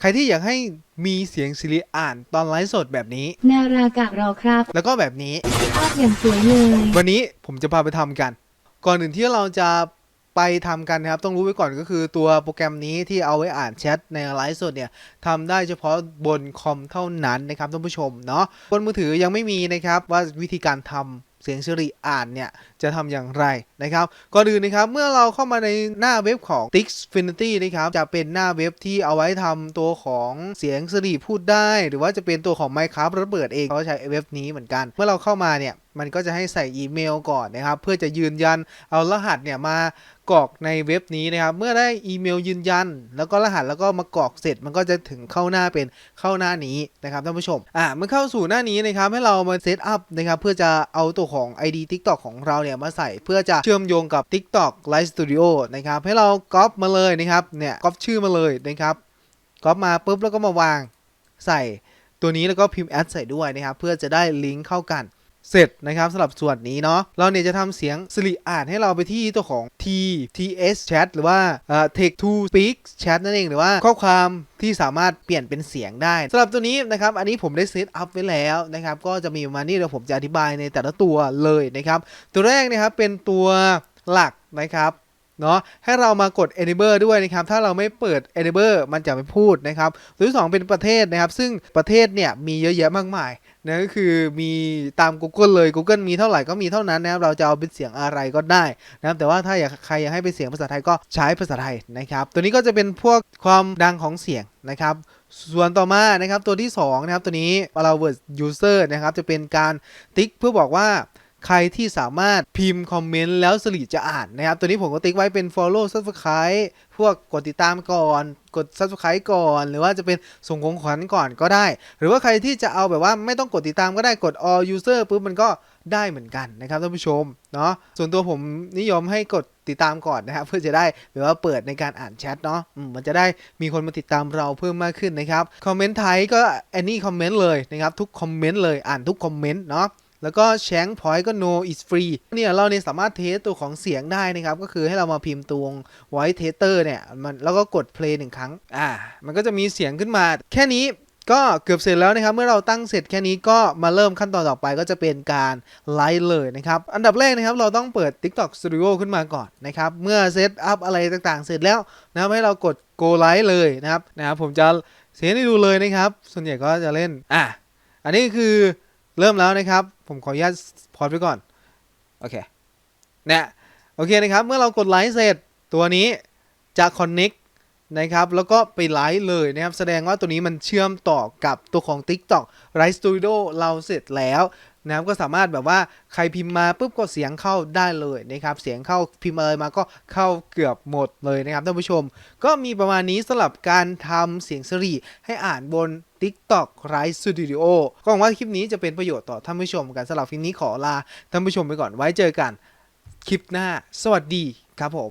ใครที่อยากให้มีเสียงสิริอ่านตอนไลฟ์สดแบบนี้ นารากะรอครับแล้วก็แบบนี้ ภาพอย่างสวยเลย วันนี้ผมจะพาไปทำกัน ก่อนอื่นที่เราจะไปทำกันนะครับ ต้องรู้ไว้ก่อนก็คือตัวโปรแกรมนี้ที่เอาไว้อ่านแชทในไลฟ์สดเนี่ยทำได้เฉพาะบนคอมเท่านั้นนะครับท่านผู้ชมเนาะบนมือถือยังไม่มีนะครับว่าวิธีการทำ เสียงสิริอ่านเนี่ยจะทำอย่างไรนะครับ ก่อนอื่นนะครับเมื่อเราเข้ามาในหน้าเว็บของ Tixfinity นะครับจะเป็นหน้าเว็บที่เอาไว้ทำตัวของเสียงสิริพูดได้ หรือว่าจะเป็นตัวของ Minecraft ระเบิดเองเขาใช้เว็บนี้เหมือนกัน เมื่อเราเข้ามาเนี่ย มันก็จะให้ใส่อีเมลก่อนนะครับ เพื่อจะยืนยันเอารหัสเนี่ยมากรอกในเว็บนี้นะครับ เมื่อได้อีเมลยืนยัน แล้วก็รหัสแล้วก็มากรอกเสร็จ มันก็จะถึงเข้าหน้าเป็นเข้าหน้านี้นะครับท่านผู้ชมอ่าเมื่อเข้าสู่หน้านี้นะครับให้เรามาเซตอัพนะครับเพื่อจะเอาตัวของ ID TikTok ของเราเนี่ยมาใส่เพื่อจะเชื่อมโยงกับ TikTok Live Studio นะครับให้เราก๊อปมาเลยนะครับเนี่ยก๊อปชื่อมาเลยนะครับก๊อปมาปุ๊บแล้วก็มาวางใส่ตัวนี้แล้วก็พิมพ์แอดใส่ด้วยนะครับเพื่อจะได้ลิงก์เข้ากัน เสร็จนะครับสำหรับส่วนนี้เนาะเราเนี่ยจะทำเสียงสิริอ่านให้เราไปที่ตัวของ T TS Chat หรือว่าเอ่อ Text to Speak Chat นั่นเองหรือว่าข้อความที่สามารถเปลี่ยนเป็นเสียงได้สำหรับตัวนี้นะครับ อันนี้ผมได้เซตอัพไว้แล้วนะครับ ก็จะมีประมาณนี้เดี๋ยวผมจะอธิบายในแต่ละตัวเลยนะครับ ตัวแรกนะครับเป็นตัวหลักนะครับ เนาะให้เรามากด enable ด้วยนะครับ ถ้าเราไม่เปิด enable มันจะไม่พูดนะครับตัวที่สองเป็นประเทศนะครับ ซึ่งประเทศเนี่ยมีเยอะแยะมากมายนะก็คือมีตาม Google เลย Google มีเท่าไหร่ก็มีเท่านั้นนะครับเราจะเอาเป็นเสียงอะไรก็ได้นะครับแต่ว่าถ้าอยากใครอยากให้เป็นเสียงภาษาไทยก็ใช้ภาษาไทยนะครับ ตัวนี้ก็จะเป็นพวกความดังของเสียงนะครับส่วนต่อมานะครับตัวที่สองนะครับตัวนี้ Allowed User นะครับจะเป็นการติ๊กเพื่อบอกว่า ใครที่สามารถพิมพ์คอมเมนต์แล้วสลิจะอ่านนะครับ ตัวนี้ผมก็ติ๊กไว้เป็น follow subscribe พวกกดติดตามก่อน กด subscribe ก่อน หรือว่าจะเป็นส่งของขวัญก่อนก็ได้ หรือว่าใครที่จะเอาแบบว่าไม่ต้องกดติดตามก็ได้กด all user ปุ๊บมันก็ได้เหมือนกันนะครับท่านผู้ชมเนาะส่วนตัวผมนิยมให้กดติดตามก่อนนะครับเพื่อจะได้แบบว่าเปิดในการอ่านแชทเนาะมันจะได้มีคนมาติดตามเราเพิ่มมากขึ้นนะครับคอมเมนต์ไทยก็ any คอมเมนต์เลยนะครับทุกคอมเมนต์เลยอ่านทุกคอมเมนต์เนาะ แล้วก็แชงพอยต์ก็ no is free เนี่ยเราเนี่ยสามารถเทสตัวของเสียงได้นะครับ ก็คือให้เรามาพิมพ์ตัว voice tester เนี่ยมันแล้วก็กด play หนึ่งครั้ง อ่า มันก็จะมีเสียงขึ้นมา แค่นี้ก็เกือบเสร็จแล้วนะครับ เมื่อเราตั้งเสร็จแค่นี้ก็มาเริ่มขั้นตอนต่อไปก็จะเป็นการไลฟ์เลยนะครับ อันดับแรกนะครับเราต้องเปิด TikTok Studio ขึ้นมาก่อนนะครับ เมื่อเซตอัพอะไรต่างๆ เสร็จแล้วนะครับให้เรากด go live เลยนะครับนะครับผมจะเสียงให้ดูเลยนะครับ ส่วนใหญ่ก็จะเล่นอะอันนี้คือ เริ่มแล้วนะครับ ผมขออนุญาตพอดไว้ก่อน โอเคเนี่ยโอเคนะครับ เมื่อเรากดไลค์เสร็จตัวนี้จะคอนเน็กนะครับ แล้วก็ไปไลฟ์เลยนะครับ แสดงว่าตัวนี้มันเชื่อมต่อกับตัวของ TikTok Live Studio เราเสร็จแล้ว นะครับก็สามารถแบบว่าใครพิมพ์มาปุ๊บก็เสียงเข้าได้เลยนะครับเสียงเข้าพิมพ์อะไรมาก็เข้าเกือบหมดเลยนะครับท่านผู้ชม ก็มีประมาณนี้สำหรับการทำเสียงสรีให้อ่านบน TikTok r i ์ Studio ก็หวังว่าคลิปนี้จะเป็นประโยชน์ต่อท่านผู้ชมกันสำหรับคลิปนี้ขอลาท่านผู้ชมไปก่อนไว้เจอกันคลิปหน้า สวัสดีครับผม